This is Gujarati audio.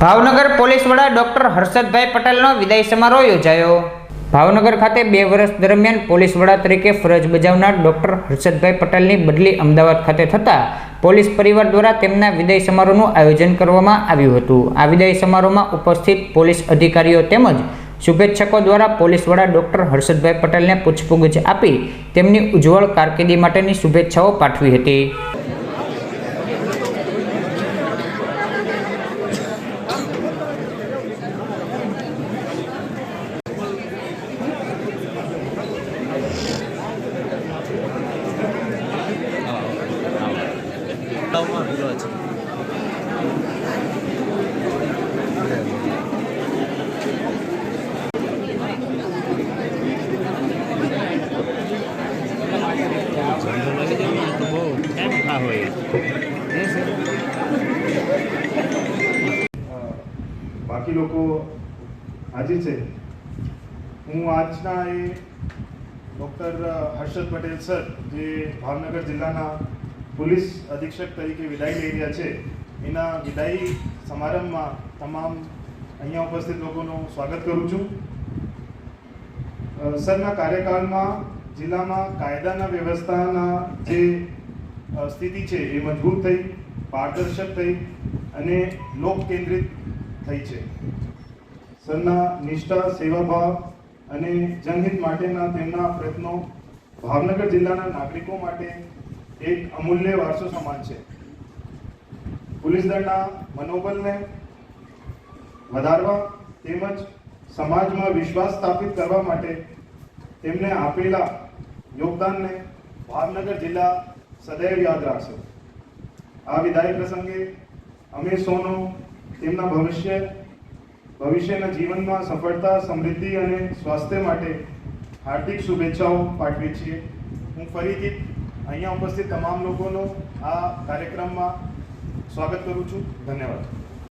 ભાવનગર પોલીસ વડા ડોક્ટર હર્ષદભાઈ પટેલનો વિદાય સમારોહ યોજાયો. ભાવનગર ખાતે બે વર્ષ દરમિયાન પોલીસ વડા તરીકે ફરજ બજાવનાર ડોક્ટર હર્ષદભાઈ પટેલની બદલી અમદાવાદ ખાતે થતાં પોલીસ પરિવાર દ્વારા તેમના વિદાય સમારોહનું આયોજન કરવામાં આવ્યું હતું. આ વિદાય સમારોહમાં ઉપસ્થિત પોલીસ અધિકારીઓ તેમજ શુભેચ્છકો દ્વારા પોલીસ વડા ડોક્ટર હર્ષદભાઈ પટેલને પુષ્પગુચ્છ આપી તેમની ઉજ્જવળ કારકિર્દી માટેની શુભેચ્છાઓ પાઠવી હતી. બાકી લોકો હાજી છે. હું આજના એ ડૉક્ટર હર્ષદ પટેલ સર, જે ભાવનગર જિલ્લાના પોલીસ અધિક્ષક તરીકે વિદાય લઈ રહ્યા છે, એના વિદાય સમારંભમાં તમામ અહીંયા ઉપસ્થિત લોકોનું સ્વાગત કરું છું. સરના કાર્યકાળમાં જિલ્લામાં કાયદાના વ્યવસ્થાના જે સ્થિતિ છે એ મજબૂત થઈ, પારદર્શક થઈ અને લોક કેન્દ્રિત થઈ છે. સરના નિષ્ઠા, સેવાભાવ અને જનહિત માટેના તેમના પ્રયત્નો ભાવનગર જિલ્લાના નાગરિકો માટે એક અમૂલ્ય વારસો સમાન છે. પોલીસ દળના મનોબલને વધારવા તેમજ સમાજમાં વિશ્વાસ સ્થાપિત કરવા માટે તેમને આપેલા યોગદાનને ભાવનગર જિલ્લા સદૈવ યાદ રાખશો. આ વિદાય પ્રસંગે અમે સૌનો તેમના ભવિષ્ય, ભવિષ્યના જીવનમાં સફળતા, સમૃદ્ધિ અને સ્વાસ્થ્ય માટે હાર્દિક શુભેચ્છાઓ પાઠવીએ છીએ. હું ફરીથી અહીંયા ઉપસ્થિત તમામ લોકોનો આ કાર્યક્રમમાં સ્વાગત કરું છું. ધન્યવાદ.